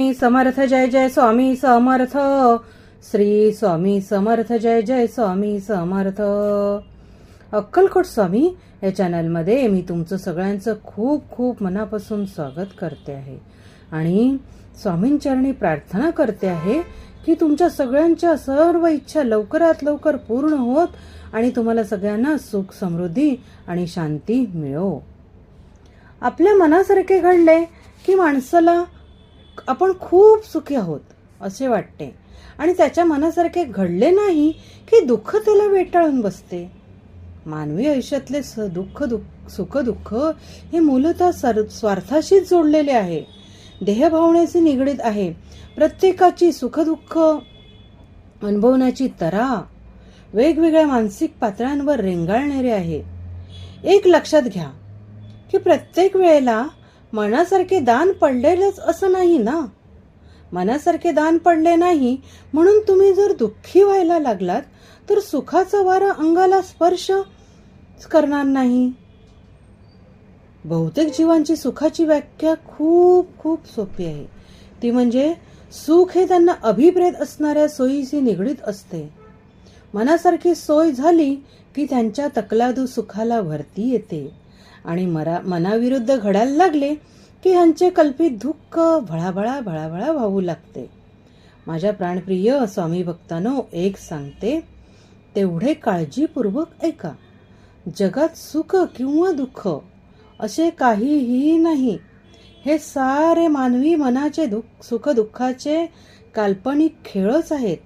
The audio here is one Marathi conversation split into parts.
समर्थ जय जय स्वामी समर्थ. श्री स्वामी समर्थ जय जय स्वामी समर्थ. अक्कलकोट स्वामी या चॅनलमध्ये मी तुमचं सगळ्यांचं खूप खूप मनापासून स्वागत करते आहे. आणि स्वामींचरणी प्रार्थना करते आहे की तुमच्या सगळ्यांच्या सर्व इच्छा लवकरात लवकर पूर्ण होत आणि तुम्हाला सगळ्यांना सुख समृद्धी आणि शांती मिळो. आपल्या मनासारखे घडले की माणसाला आपण खूप सुखी आहोत असे वाटते. आणि त्याच्या मनासारखे घडले नाही की दुःख त्याला वेटाळून बसते. मानवी आयुष्यातले स दुःख दुःख सुख दुःख हे मूलतः सर स्वार्थाशीच जोडलेले आहे. देहभावनेशी निगडीत आहे. प्रत्येकाची सुखदुःख अनुभवण्याची तरा वेगवेगळ्या मानसिक पातळ्यांवर रेंगाळणारे आहे. एक लक्षात घ्या की प्रत्येक वेळेला मनासारखे दान पडलेलंच असं नाही ना? मनासारखे दान पडले नाही म्हणून तुम्ही जर दुःखी व्हायला लागलात तर सुखाचा वारा अंगाला स्पर्श करणार नाही. बहुतेक जीवांची सुखाची व्याख्या खूप खूप सोपी आहे. ती म्हणजे सुख हे त्यांना अभिप्रेत असणाऱ्या सोयीशी निगडीत असते. मनासारखी सोय झाली की त्यांच्या तकलादू सुखाला भरती येते. आणि मरा मनाविरुद्ध घडायला लागले की ह्यांचे कल्पित दुःख भळाभळा भळाभळा वाहू लागते. माझ्या प्राणप्रिय स्वामी भक्तानो एक सांगते तेवढे काळजीपूर्वक ऐका. जगात सुख किंवा दुःख असे काहीही नाही. हे सारे मानवी मनाचे दुःख सुखदुःखाचे काल्पनिक खेळच आहेत.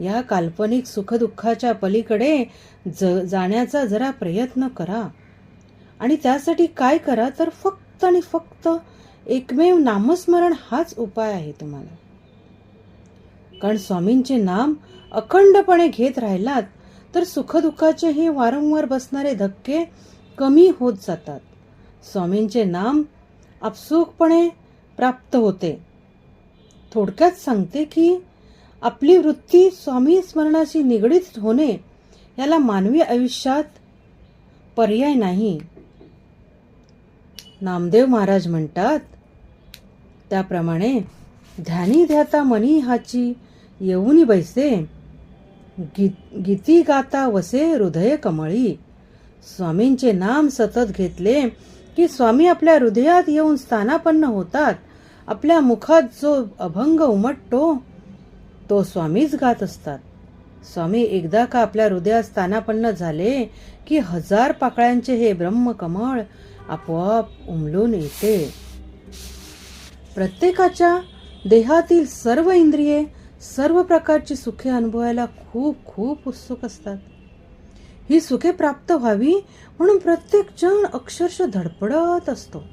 या काल्पनिक सुखदुःखाच्या पलीकडे ज जाण्याचा जरा प्रयत्न करा. आणि त्यासाठी काय करा तर फक्त आणि फक्त एकमेव नामस्मरण हाच उपाय आहे तुम्हाला. कारण स्वामींचे नाम अखंडपणे घेत राहिलात तर सुखदुःखाचे हे वारंवार बसणारे धक्के कमी होत जातात. स्वामींचे नाम आपसूकपणे प्राप्त होते. थोडक्यात सांगते की आपली वृत्ती स्वामी स्मरणाशी निगडीत होणे याला मानवी आयुष्यात पर्याय नाही. नामदेव महाराज म्हणतात त्याप्रमाणे ध्यानी ध्याता मनी हाची येऊनी बैसे गीत गीती गाता वसे हृदय कमळी. स्वामींचे नाम सतत घेतले की स्वामी आपल्या हृदयात येऊन स्थानापन्न होतात. आपल्या मुखात जो अभंग उमटतो तो स्वामीच गात असतात. स्वामी एकदा का आपल्या हृदयात स्थानापन्न झाले की हजार पाकळ्यांचे हे ब्रह्मकमळ आपोआप उमलून येते. प्रत्येकाच्या देहातील सर्व इंद्रिये सर्व प्रकारची सुखे अनुभवायला खूप खूप उत्सुक असतात. ही सुखे प्राप्त व्हावी म्हणून प्रत्येक जण अक्षरशः धडपडत असतो.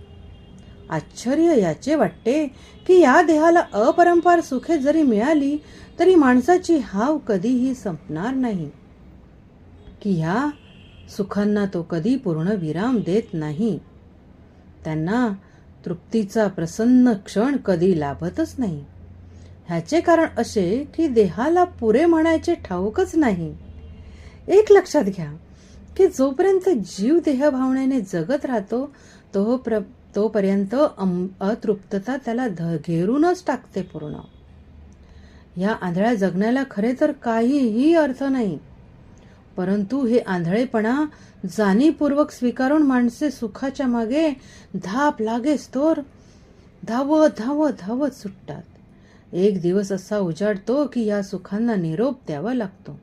आश्चर्य याचे वाटते की या देहाला अपरंपार सुखे जरी मिळाली तरी माणसाची हाव कधीही संपणार नाही. की ह्या सुखांना तो कधी पूर्ण विराम देत नाही. त्यांना तृप्तीचा प्रसन्न क्षण कधी लाभतच नाही. ह्याचे कारण असे की देहाला पुरे म्हणायचे ठाऊकच नाही. एक लक्षात घ्या की जोपर्यंत जीव देहभावनेने जगत राहतो तो प्र तोपर्यंत अतृप्तता त्याला ध घेरूनच टाकते पूर्ण. या आंधळ्या जगण्याला खरे तर काहीही अर्थ नाही. परंतु हे आंधळेपणा जाणीवपूर्वक स्वीकारून माणसे सुखाच्या मागे धाप लागेस तोर धावत धावत धावत सुटतात. एक दिवस असा उजाडतो की या सुखांना निरोप द्यावा लागतो.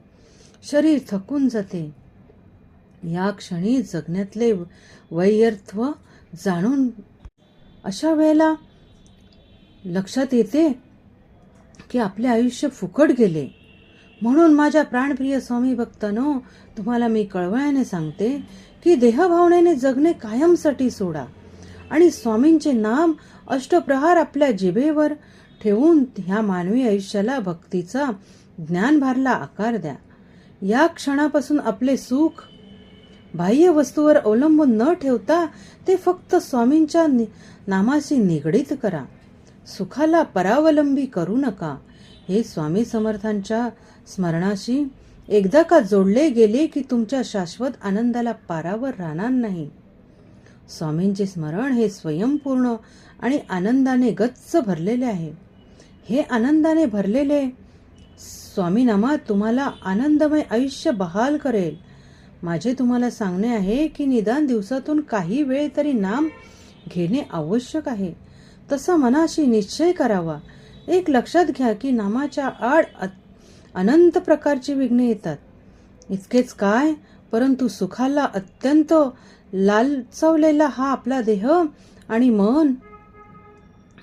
शरीर थकून जाते. या क्षणी जगण्यातले वैयर्थ्व जाणून अशा वेळेला लक्षात येते की आपले आयुष्य फुकट गेले. म्हणून माझ्या प्राणप्रिय स्वामी भक्तानो तुम्हाला मी कळवळ्याने सांगते की देहभावनेने जगणे कायमसाठी सोडा आणि स्वामींचे नाम अष्टप्रहार आपल्या जिभेवर ठेवून ह्या मानवी आयुष्याला भक्तीचा ज्ञानभारला आकार द्या. या क्षणापासून आपले सुख बाह्य वस्तूवर अवलंबून न ठेवता ते फक्त स्वामींच्या नि- नामाशी निगडीत करा. सुखाला परावलंबी करू नका. हे स्वामी समर्थांच्या स्मरणाशी एकदा का जोडले गेले की तुमच्या शाश्वत आनंदाला पारावर राहणार नाही? स्वामींचे स्मरण हे स्वयंपूर्ण आणि आनंदाने गच्च भरलेले आहे. हे आनंदाने भरलेले स्वामीनामा तुम्हाला आनंदमय आयुष्य बहाल करेल. माझे तुम्हाला सांगणे आहे की निदान दिवसातून काही वेळ तरी नाम घेणे आवश्यक आहे. तसा मनाशी निश्चय करावा. एक लक्षात घ्या की नामाच्या आड अनंत प्रकारची विघ्ने येतात. इतकेच काय? परंतु सुखाला अत्यंत लालचवलेला हा आपला देह आणि मन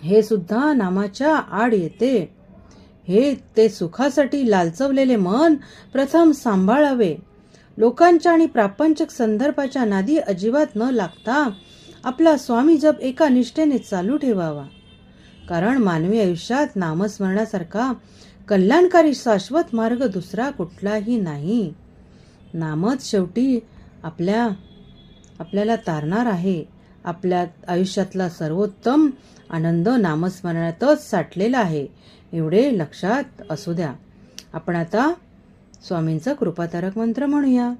हे सुद्धा नामाच्या आड येते. हे ते सुखासाठी लालचवलेले मन प्रथम सांभाळावे. लोकांच्या आणि प्रापंचक संदर्भाच्या नादी अजिबात न लागता आपला स्वामी जप एका निष्ठेने चालू ठेवावा. कारण मानवी आयुष्यात नामस्मरणासारखा कल्याणकारी शाश्वत मार्ग दुसरा कुठलाही नाही. नामच शेवटी आपल्या आपल्याला तारणार आहे. आपल्या आयुष्यातला सर्वोत्तम आनंद नामस्मरणातच साठलेला आहे. एवढे लक्षात असू द्या. आपण आता स्वामींचा कृपातारक मंत्र म्हणूया.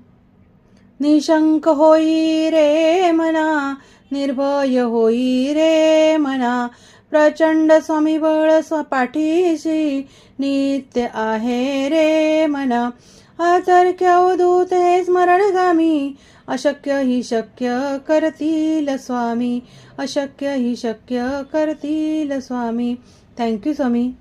निशंक होई रे मना निर्भय होई रे मना प्रचंड स्वामी बळ स्व पाठीशी नित्य आहे रे मना. अतर्क्य अवधूत हे स्मरणगामी. अशक्य ही शक्य करतील स्वामी. अशक्य ही शक्य करतील स्वामी. थँक्यू स्वामी.